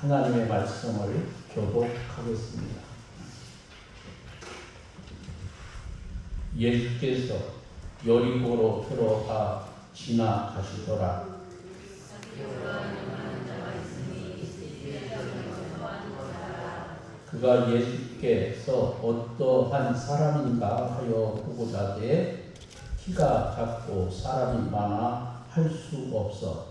하나님의 말씀을 교독하겠습니다. 예수께서 여리고로 들어가 지나가시더라. 그가 예수께서 어떠한 사람인가 하여 보고자 되 키가 작고 사람이 많아 할 수 없어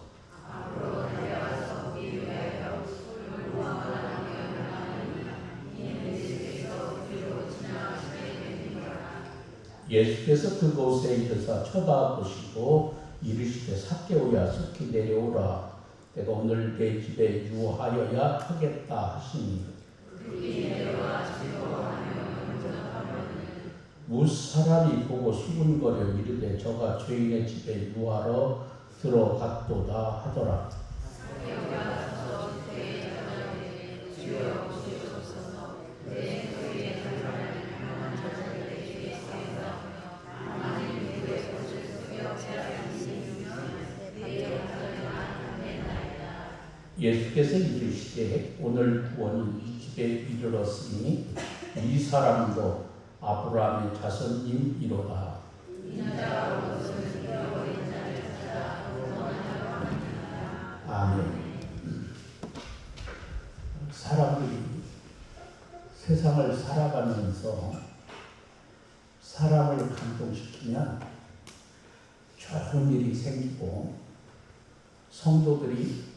예수께서 그곳에 이르사 쳐다보시고 이르시되 삭개오야 속히 내려오라. 내가 오늘 내 집에 유하여야 하겠다 하시니. 무사람이 보고 수군거려 이르되 저가 죄인의 집에 유하러 들어갔도다 하더라 예수께서 이르시되 오늘 구원이 이 집에 이르렀으니 이 사람도 아브라함의 자손임이로다. 아멘. 사람들이 세상을 살아가면서 사람을 감동시키면 좋은 일이 생기고 성도들이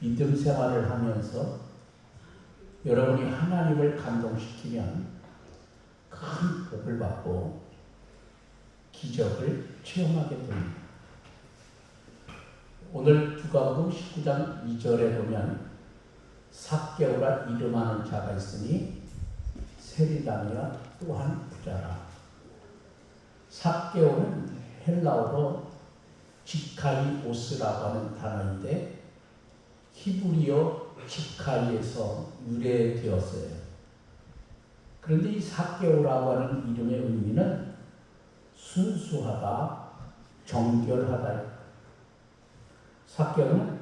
믿음 생활을 하면서 여러분이 하나님을 감동시키면 큰 복을 받고 기적을 체험하게 됩니다. 오늘 누가복음 19장 2절에 보면 삭개오라 이름하는 자가 있으니 세리담이야 또한 부자라. 삭개오는 헬라어로 지카리오스라고 하는 단어인데 히브리어 지카리에서 유래되었어요. 그런데 이 삭개오라고 하는 이름의 의미는 순수하다, 정결하다. 삭개오는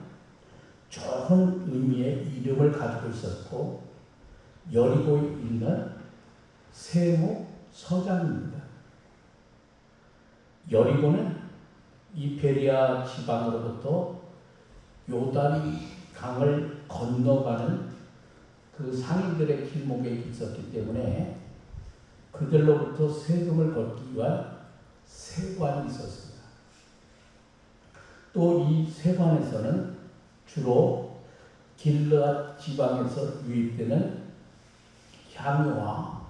좋은 의미의 이름을 가지고 있었고 여리고에 있는 세무 서장입니다. 여리고는 이페리아 지방으로부터 요단 강을 건너가는 그 상인들의 길목에 있었기 때문에 그들로부터 세금을 걷기 위한 세관이 있었습니다. 또 이 세관에서는 주로 길르앗 지방에서 유입되는 향유와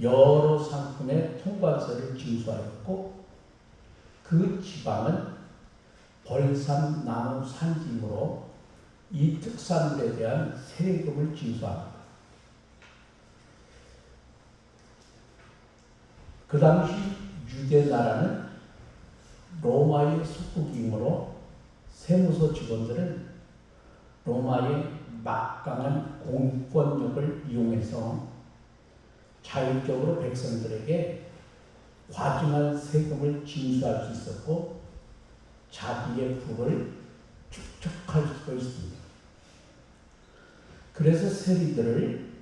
여러 상품의 통관세를 징수하였고 그 지방은 벌산 나무 산지이므로 이 특산물에 대한 세금을 징수합니다. 그 당시 유대 나라는 로마의 속국이므로 세무서 직원들은 로마의 막강한 공권력을 이용해서 자율적으로 백성들에게 과중한 세금을 징수할 수 있었고 자기의 부를 축적할 수도 있습니다. 그래서 세리들을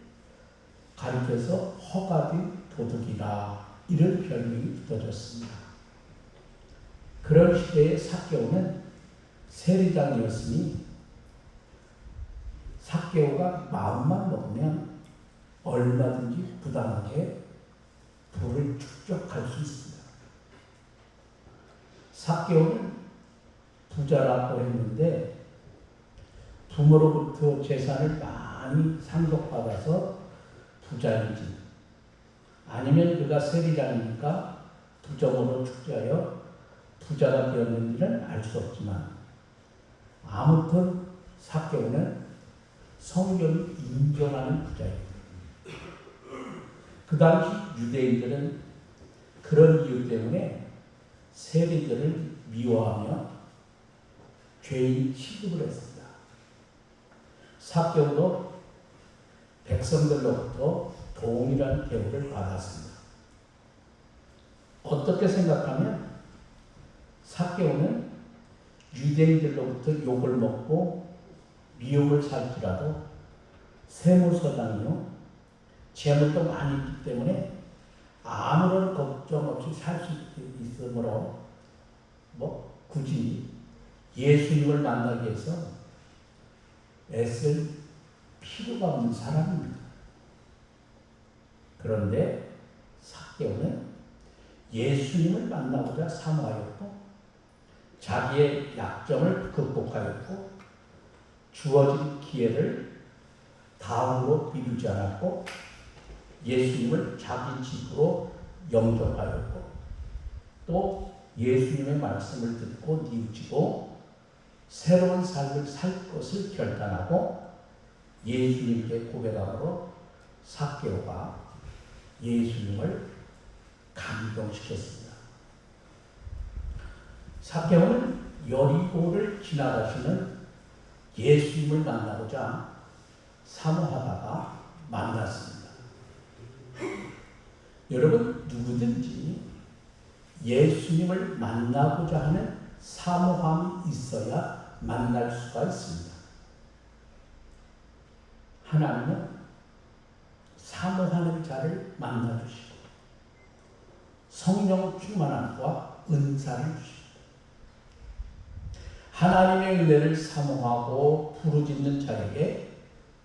가리켜서 허가된 도둑이라 이런 별명이 붙어졌습니다. 그런 시대의 사개오는 세리장이었으니 사개오가 마음만 먹으면 얼마든지 부당하게 부를 축적할 수 있습니다. 사개오는 부자라고 했는데 부모로부터 재산을 많이 상속받아서 부자인지 아니면 그가 세리장이니까 부정으로 축제하여 부자가 되었는지는 알 수 없지만 아무튼 사개오는 성경이 인정하는 부자입니다. 그 당시 유대인들은 그런 이유 때문에 세리들을 미워하며 죄인 취급을 했습니다. 사개오도 백성들로부터 동일한 대우를 받았습니다. 어떻게 생각하면 사개오는 유대인들로부터 욕을 먹고 미역을 살지라도 세무서당이요 재물도 많이 있기 때문에 아무런 걱정 없이 살 수 있으므로 뭐 굳이 예수님을 만나기 위해서 애쓸 필요가 없는 사람입니다. 그런데 사개오는 예수님을 만나고자 사모하였고 자기의 약점을 극복하였고 주어진 기회를 다음으로 미루지 않았고 예수님을 자기 집으로 영접하였고 또 예수님의 말씀을 듣고 뉘우치고 새로운 삶을 살 것을 결단하고 예수님께 고백함으로 사개오가 예수님을 감동시켰습니다. 사개오는 여리고를 지나가시는 예수님을 만나고자 사모하다가 만났습니다. 여러분 누구든지 예수님을 만나고자 하는 사모함이 있어야 만날 수가 있습니다. 하나님은 사모하는 자를 만나주시고 성령 충만함과 은사를 주십니다. 하나님의 은혜를 사모하고 부르짖는 자에게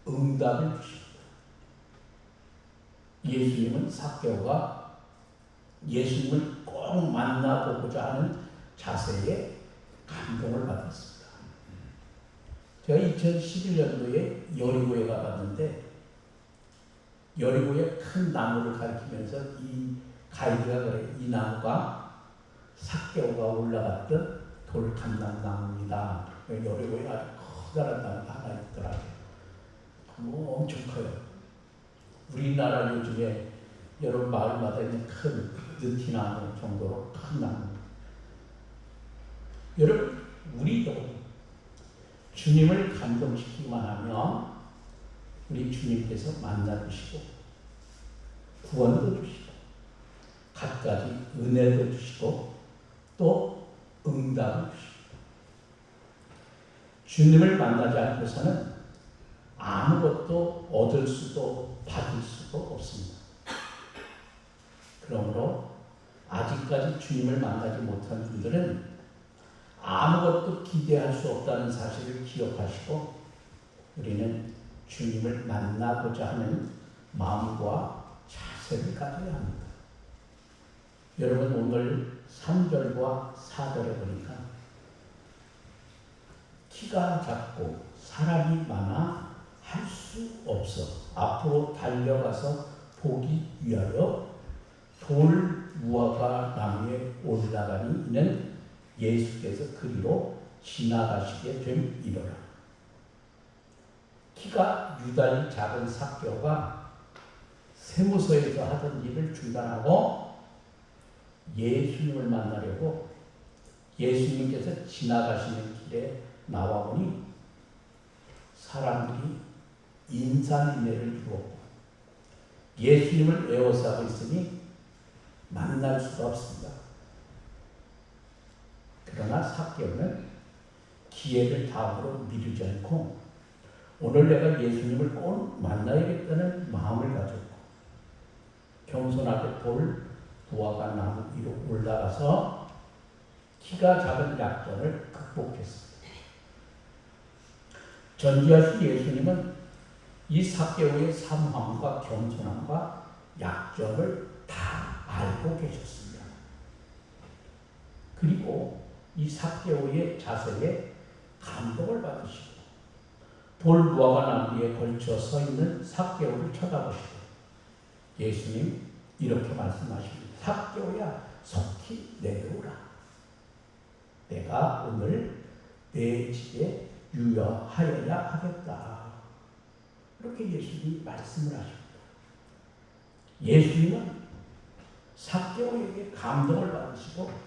응답을 주십니다. 예수님은 사개오가 예수님을 꼭 만나보고자 하는 자세에 감동을 받았습니다. 제가 2011년도에 여리고에 가봤는데 여리고에 큰 나무를 가리키면서 이 가이드가 그래 이 나무가 사개오가 올라갔던 돌감람 나무입니다. 여리고에 아주 커다란 나무가 하나 있더라고요. 뭐 엄청 커요. 우리나라 요즘에 여러 마을마다 있는 큰 느티나무 정도로 큰 나무. 여러분, 우리도 주님을 감동시키기만 하면 우리 주님께서 만나주시고 구원도 주시고 갖가지 은혜도 주시고 또 응답을 주시고 주님을 만나지 않고서는 아무것도 얻을 수도 받을 수도 없습니다. 그러므로 아직까지 주님을 만나지 못한 분들은 아무것도 기대할 수 없다는 사실을 기억하시고 우리는 주님을 만나고자 하는 마음과 자세를 가져야 합니다. 여러분 오늘 3절과 4절에 보니까 키가 작고 사람이 많아 할 수 없어 앞으로 달려가서 보기 위하여 돌 무화과 나무에 올라가니 이는 예수께서 그리로 지나가시게 됨 이러라. 키가 유달리 작은 사교가 세무서에서 하던 일을 중단하고 예수님을 만나려고 예수님께서 지나가시는 길에 나와보니 사람들이 인산인해를 이루었고 예수님을 애워싸고 있으니 만날 수가 없습니다. 그러나 사개오는 기회를 다음으로 미루지 않고 오늘 내가 예수님을 꼭 만나야겠다는 마음을 가졌고 겸손하게 돌 부화가 나무 위로 올라가서 키가 작은 약점을 극복했습니다. 전지하신 예수님은 이 사개오의 삼함과 겸손함과 약점을 다 알고 계셨습니다. 그리고 이 사개오의 자세에 감동을 받으시고 돌무화과 나무에 걸쳐 서 있는 사개오를 쳐다보시고 예수님 이렇게 말씀하십니다. 사개오야 속히 내려오라. 내가 오늘 내 집에 유여하여야 하겠다. 이렇게 예수님이 말씀을 하십니다. 예수님은 사개오에게 감동을 받으시고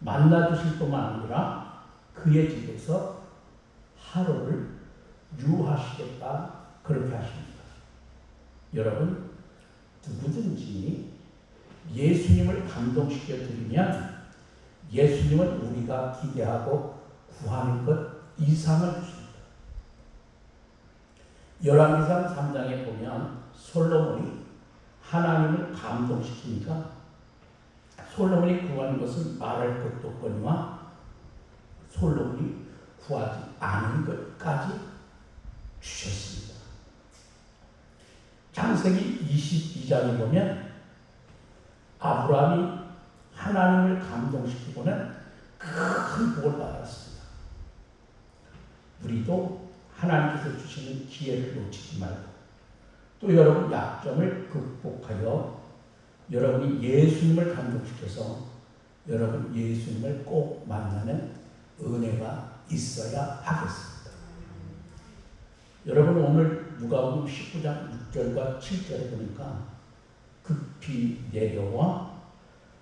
만나주실 뿐만 아니라 그의 집에서 하루를 유하시겠다 그렇게 하십니다. 여러분 누구든지 예수님을 감동시켜 드리면 예수님은 우리가 기대하고 구하는 것 이상을 주십니다. 열왕기상 3장에 보면 솔로몬이 하나님을 감동시키니까 솔로몬이 구하는 것은 말할 것도 없거니와 솔로몬이 구하지 않은 것까지 주셨습니다. 창세기 22장에 보면 아브라함이 하나님을 감동시키고는 큰 복을 받았습니다. 우리도 하나님께서 주시는 기회를 놓치지 말고 또 여러분 약점을 극복하여 여러분이 예수님을 감동시켜서 여러분 예수님을 꼭 만나는 은혜가 있어야 하겠습니다. 여러분 오늘 누가복음 19장 6절과 7절에 보니까 급히 내려와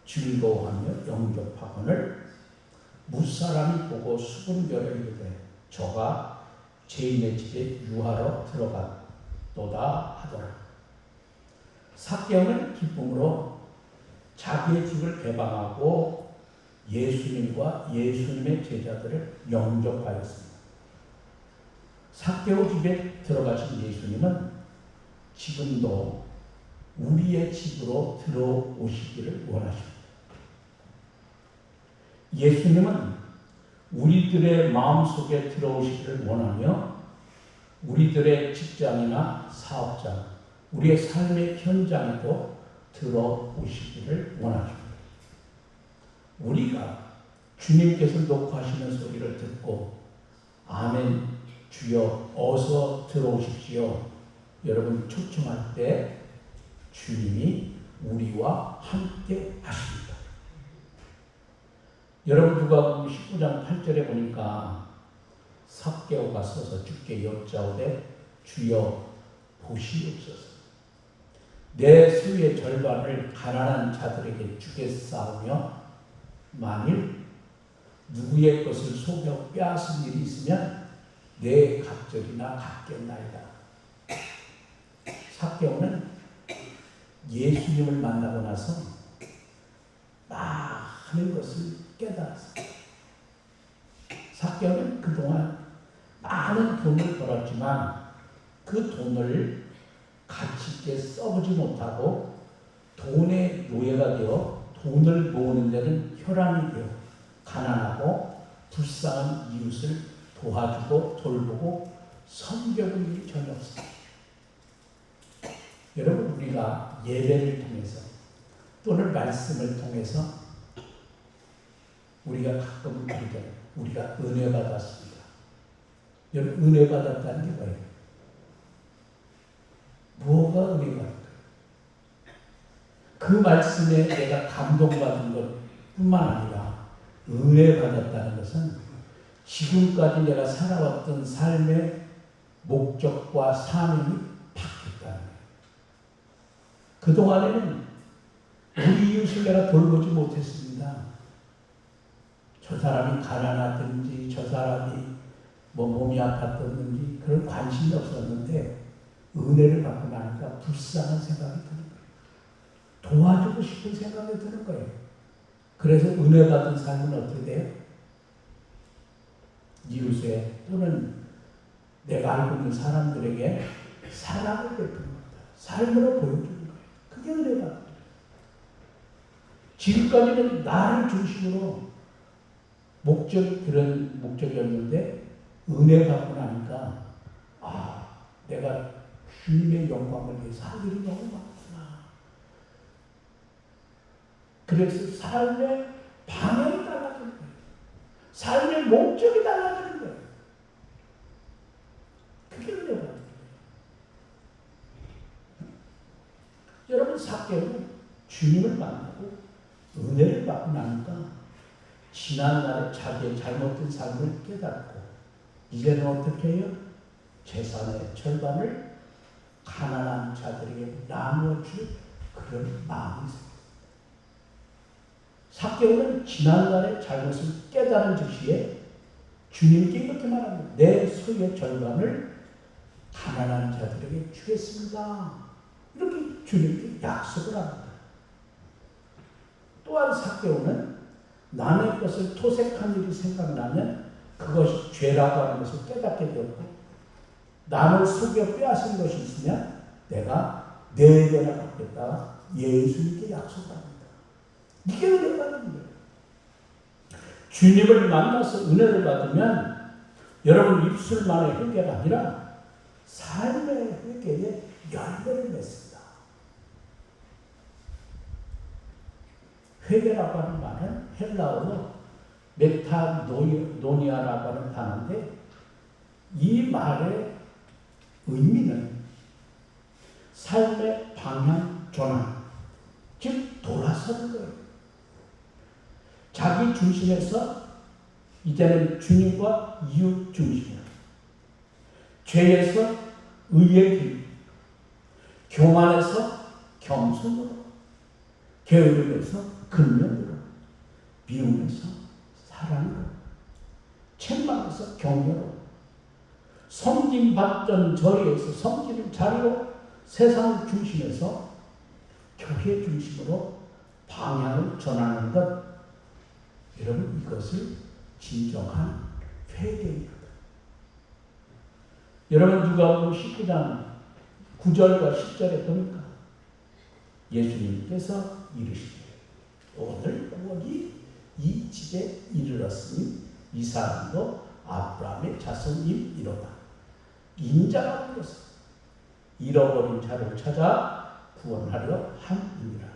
즐거워하며 영접하거늘 무사람이 보고 수군별을 이르되 저가 죄인의 집에 유하러 들어갔도다 하더라. 사개오는 기쁨으로 자기의 집을 개방하고 예수님과 예수님의 제자들을 영접하였습니다. 사개오 집에 들어가신 예수님은 지금도 우리의 집으로 들어오시기를 원하십니다. 예수님은 우리들의 마음속에 들어오시기를 원하며 우리들의 직장이나 사업장, 우리의 삶의 현장에도 들어오시기를 원하십니다. 우리가 주님께서 녹화하시는 소리를 듣고 아멘 주여 어서 들어오십시오. 여러분 초청할 때 주님이 우리와 함께 하십니다. 여러분 누가 19장 8절에 보니까 삭개오가 서서 주께 여짜오되 주여 보시옵소서. 내 수의 절반을 가난한 자들에게 주겠사오며 만일 누구의 것을 속여 빼앗은 일이 있으면 내 갑절이나 갚겠나이다. 삭개오는 예수님을 만나고 나서 많은 것을 깨달았습니다. 삭개오는 그동안 많은 돈을 벌었지만 그 돈을 가치 있게 써보지 못하고 돈의 노예가 되어 돈을 모으는 데는 혈안이 되어 가난하고 불쌍한 이웃을 도와주고 돌보고 섬겨본 일이 전혀 없습니다. 여러분 우리가 예배를 통해서 또는 말씀을 통해서 우리가 가끔. 우리가 은혜 받았습니다. 여러분 은혜 받았다는 게 뭐예요? 은혜 받을까요? 그 말씀에 내가 감동받은 것 뿐만 아니라 은혜 받았다는 것은 지금까지 내가 살아왔던 삶의 목적과 사명이 바뀌었다는. 그동안에는 우리 이웃을 내가 돌보지 못했습니다. 저 사람이 가난하든지 저 사람이 뭐 몸이 아팠든지 그런 관심이 없었는데 은혜를 받고 나니까 불쌍한 생각이 드는 거예요. 도와주고 싶은 생각이 드는 거예요. 그래서 은혜 받은 삶은 어떻게 돼요? 이웃에 또는 내가 알고 있는 사람들에게 사랑을 베푸는 겁니다. 삶으로 보여주는 거예요. 그게 은혜 거예요. 지금까지는 나를 중심으로 목적 그런 목적이었는데 은혜 받고 나니까 아 내가 주님의 영광을 위해서 할 일이 너무 많구나. 그래서 삶의 방향이 달라지는 거예요. 삶의 목적이 달라지는 거예요. 그게 은혜 받는 거예요. 여러분 사개는 주님을 만나고 은혜를 받고 나니까 지난날에 자기의 잘못된 삶을 깨닫고 이제는 어떻게 해요? 재산의 절반을 나누어 줄 그런 마음이 있습니다. 사개오는 지난날의 잘못을 깨달은 즉시에 주님께 이렇게 말합니다. 내 소유의 절반을 가난한 자들에게 주겠습니다. 이렇게 주님께 약속을 합니다. 또한 사개오는 남의 것을 토색한 일이 생각나면 그것이 죄라고 하는 것을 깨닫게 되었고 남을 속여 빼앗은 것이 있으면 내가 네 배나 갚겠다 예수님께 약속합니다. 이게 은혜 받는 거예요. 주님을 만나서 은혜를 받으면 여러분 입술만의 회개가 아니라 삶의 회개에 열매를 맺습니다. 회개라고 하는 말은 헬라어로 메타노니아라고 하는 단어인데 이 말의 의미는 삶의 방향 전환, 즉 돌아서는 거예요. 자기 중심에서 이제는 주님과 이웃 중심으로, 죄에서 의의 길, 교만에서 겸손으로, 게으름에서 근면으로, 미움에서 사랑으로, 책망에서 경외로, 섬김 받던 자리에서 섬기는 자리로 세상을 중심에서 교회 중심으로 방향을 전하는 것 여러분 이것을 진정한 회개입니다. 여러분 누가복음 19장 9절과 10절에 보니까 예수님께서 이르시되 오늘 구원이 이 집에 이르렀으니 이 사람도 아브라함의 자손이이로다. 인자가 되었어. 잃어버린 자를 찾아 구원하려 함이니라.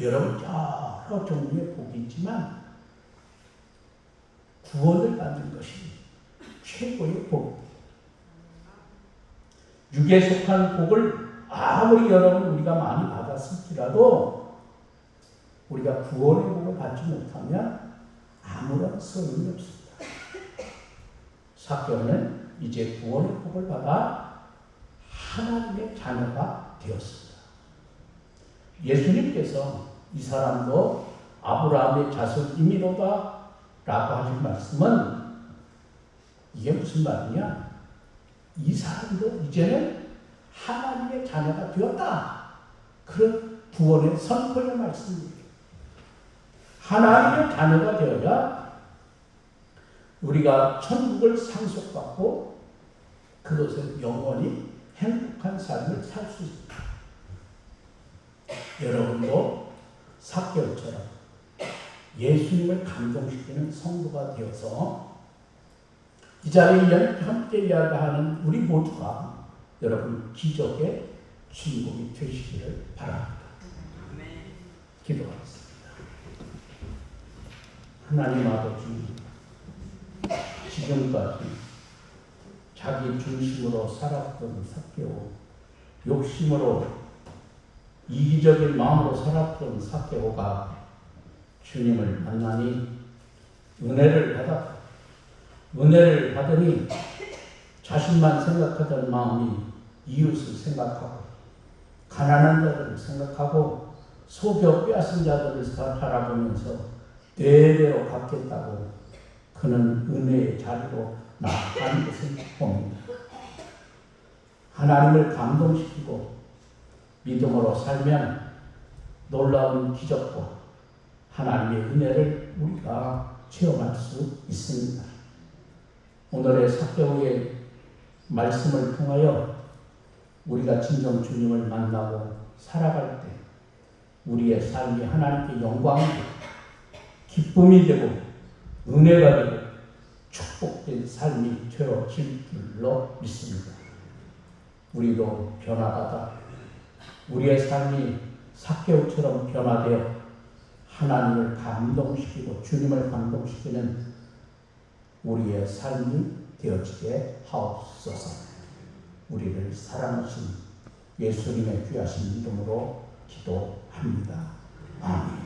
여러분 여러 종류의 복이 있지만 구원을 받는 것이 최고의 복. 육에 속한 복을 아무리 여러분 우리가 많이 받았을지라도 우리가 구원의 복을 받지 못하면 아무런 소용이 없습니다. 사교는 이제 구원의 복을 받아 하나님의 자녀가 되었습니다. 예수님께서 이 사람도 아브라함의 자손이미로다 라고 하신 말씀은 이게 무슨 말이냐? 이 사람도 이제는 하나님의 자녀가 되었다. 그런 구원의 선포의 말씀입니다. 하나님의 자녀가 되어야 우리가 천국을 상속받고 그것을 영원히 행복한 삶을 살 수 있습니다. 여러분도 사개오처럼 예수님을 감동시키는 성도가 되어서 이 자리에 함께 이야기하는 우리 모두가 여러분 기적의 주인공이 되시기를 바랍니다. 기도하겠습니다. 하나님 아버지, 지금까지 자기 중심으로 살았던 사개오, 욕심으로 이기적인 마음으로 살았던 사개오가 주님을 만나니 은혜를 받았다. 은혜를 받으니 자신만 생각하던 마음이 이웃을 생각하고 가난한 자들을 생각하고 소벽 빼앗은 자들을 바라보면서 대대로 갚겠다고 그는 은혜의 자리로 나아가는 것을 봅니다. 하나님을 감동시키고 믿음으로 살면 놀라운 기적과 하나님의 은혜를 우리가 체험할 수 있습니다. 오늘의 사개오의 말씀을 통하여 우리가 진정 주님을 만나고 살아갈 때 우리의 삶이 하나님께 영광이 기쁨이 되고 은혜가 되고 축복된 삶이 되어질 줄로 믿습니다. 우리도 변화받아 우리의 삶이 사개오처럼 변화되어 하나님을 감동시키고 주님을 감동시키는 우리의 삶이 되어지게 하옵소서. 우리를 사랑하신 예수님의 귀하신 이름으로 기도합니다. 아멘.